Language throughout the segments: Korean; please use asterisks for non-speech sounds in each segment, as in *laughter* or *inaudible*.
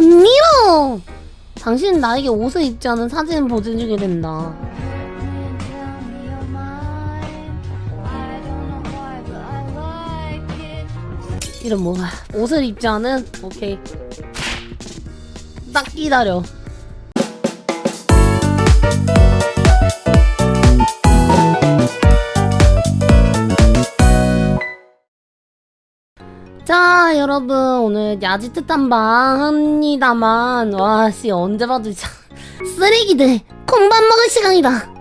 미로! 당신은 나에게 옷을 입지 않은 사진을 보여주게 된다. 이런 뭐가 옷을 입지 않은 오케이 딱 기다려 자 여러분 오늘 야지트 탐방 합니다만. 와씨 언제 봐도 진짜 *laughs* 쓰레기들. 콩밥 먹을 시간이다. *laughs*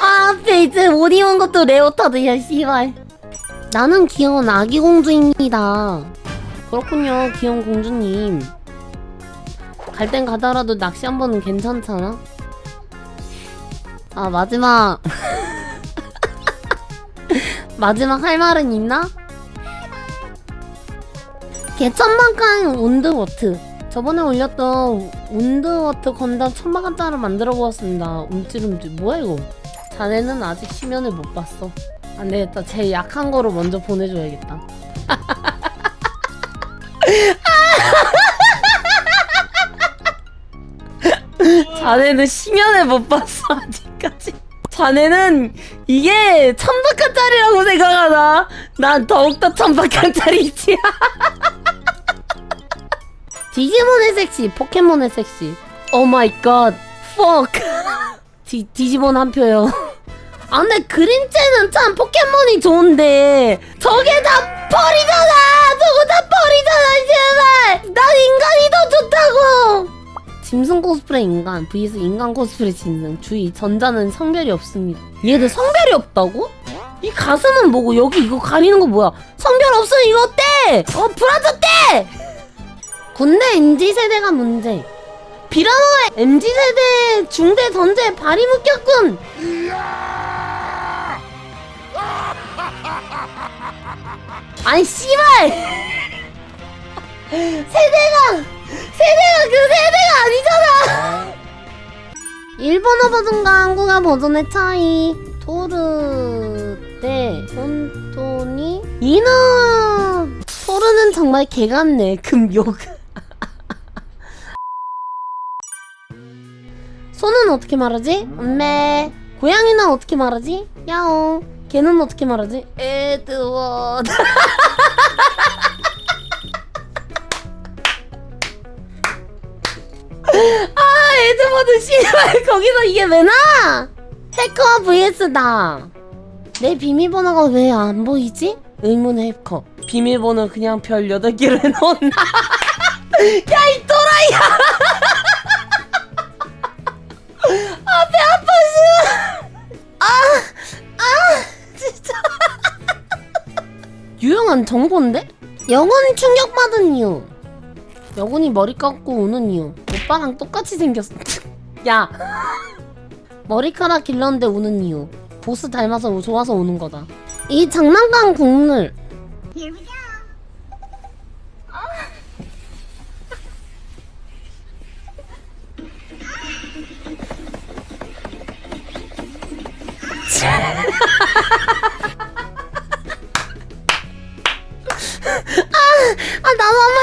아 앞에 이제 옷 입은 것도 레오타드야 씨발. 나는 귀여운 아기 공주입니다. 그렇군요 귀여운 공주님. 갈 땐 가더라도 낚시 한 번은 괜찮잖아? 아 마지막 *laughs* 마지막 할 말은 있나? 개천만강 운드워트. 저번에 올렸던 운드워트 건담 천만간짜를 만들어 보았습니다. 움찔움찔. 뭐야 이거? 자네는 아직 시면을 못 봤어. 안 되겠다. 제일 약한 거로 먼저 보내줘야겠다. *laughs* 자네는 시면을 못 봤어 아직까지 자네는 이게 천박한 짤이라고 생각하나? 난 더욱더 천박한 *laughs* 짤이지. 디지몬의 섹시, 포켓몬의 섹시. 오 마이 갓, fuck. *laughs* 디, 디지몬 한 표요. 아 근데 그림체는 참 포켓몬이 좋은데 저게 다 펄이잖아! 저거 다 펄이잖아 제발! 난 좋다고! 짐승 코스프레 인간 vs 인간 코스프레 짐승. 주의 전자는 성별이 없습니다. 얘들 성별이 없다고? 이 가슴은 뭐고 여기 이거 가리는 거 뭐야? 성별 없으면 이거 어때? 어 불안졌대 군대 MZ세대가 문제. 비라노의 MZ세대 중대 전제 발이 묶였군. 아니 씨발! *laughs* 세대가 세대가 그 세대가 아니잖아. 일본어 버전과 한국어 버전의 차이. 토르 대 혼돈이 이놈. 토르는 정말 개 같네. 금욕. *laughs* 소는 어떻게 말하지? 엄매. 고양이는 어떻게 말하지? 야옹. 개는 어떻게 말하지? 에드워드. *laughs* 아 에드워드 씨발 *laughs* 거기서 이게 왜 나? 해커 vs다. 내 비밀번호가 왜 안 보이지? 의문의 해커. 비밀번호 그냥 별 8개를 해놓나? 야 이 또라이야! 아 배 아파 씨발 아아 진짜. *laughs* 유용한 정보인데? 영원히 충격받은 이유. 여군이 머리 감고 우는 이유 오빠랑 똑같이 생겼어. *laughs* 야! 머리카락 길렀는데 우는 이유. 보스 닮아서 좋아서 우는 거다. 이 장난감 국물 *laughs* 아 나도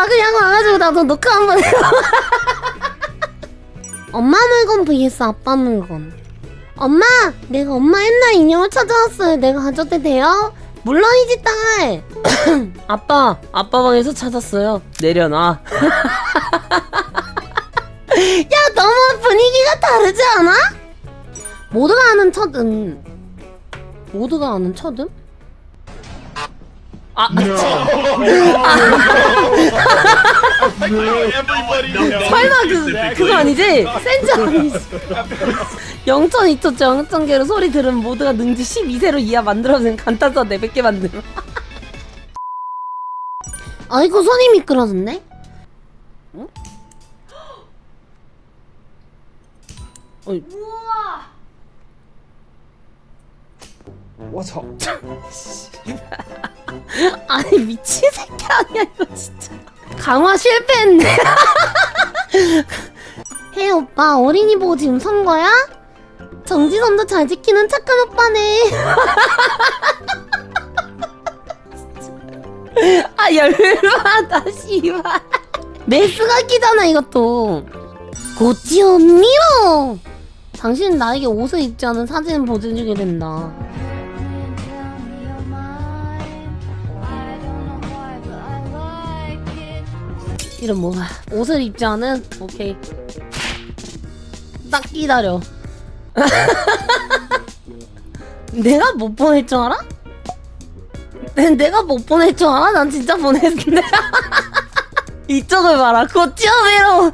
싶다 그냥 와가지고 나도 녹화 한번 해봐. *laughs* 엄마 물건 vs 아빠 물건. 엄마 내가 엄마 옛날 인형을 찾아왔어요. 내가 가져도 돼요? 물론이지 딸. *coughs* 아빠 아빠 방에서 찾았어요. 내려놔. *laughs* 야 너무 분위기가 다르지 않아? 모두가 아는 첫 음. 모두가 아는 첫 음? 아, 아 *laughs* 설마 그 그거 아니지? 센즈 아니지? 0 2 0 0 0개로 소리 들은 모두가 능지 12세로 이하 만들어낸 간단서 400개 만듦 *laughs* 아이고 손이 미끄러졌네? 응? 어이. 我操！ *laughs* 아니 미친 새끼 아니야 이거 진짜 강화 실패했네. *laughs* 해 오빠. 어린이 보고 지금 선 거야? 정지선도 잘 지키는 착한 오빠네. *laughs* 아 열받아 씨발. 메스 같기잖아 이것도. 고치 언니요! 당신은 나에게 옷을 입지 않은 사진을 보여주게 된다 이런 뭐가 옷을 입지 않은 오케이. 딱 기다려. *laughs* 내가 못 보낼 줄 알아? 내가 못 보낼 줄 알아? 난 진짜 보냈는데. *laughs* 이쪽을 봐라. 고치어메로.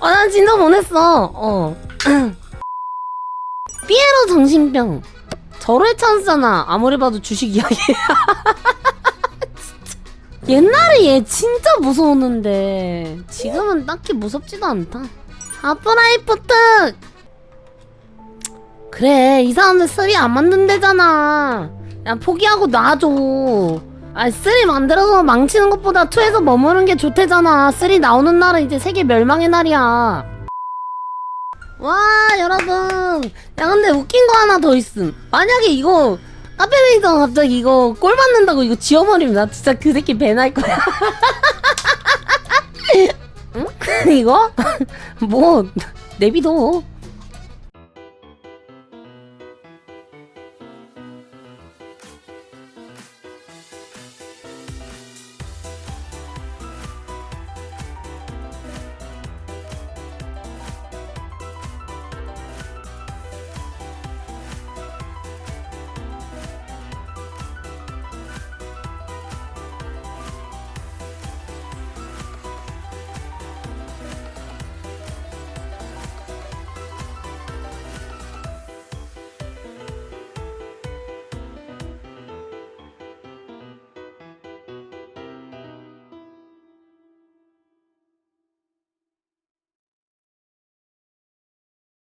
아난 *laughs* 진짜 보냈어. 어. *clears throat* 삐에로 정신병. 저를 찬스잖아. 아무리 봐도 주식 이야기 옛날에 얘 진짜 무서웠는데 지금은 딱히 무섭지도 않다. 아프라이프트! 그래 이 사람들 쓰리 안 만든대잖아. 야 포기하고 놔줘. 아 쓰리 만들어서 망치는 것보다 투에서 머무는 게 좋대잖아. 쓰리 나오는 날은 이제 세계 멸망의 날이야. 와 여러분. 야 근데 웃긴 거 하나 더 있음. 만약에 이거 카페메이저가 갑자기 이거 꼴 받는다고 이거 지워버리면 나 진짜 그 새끼 배날 거야 *laughs* 응? *laughs* 이거? *laughs* 뭐 내비둬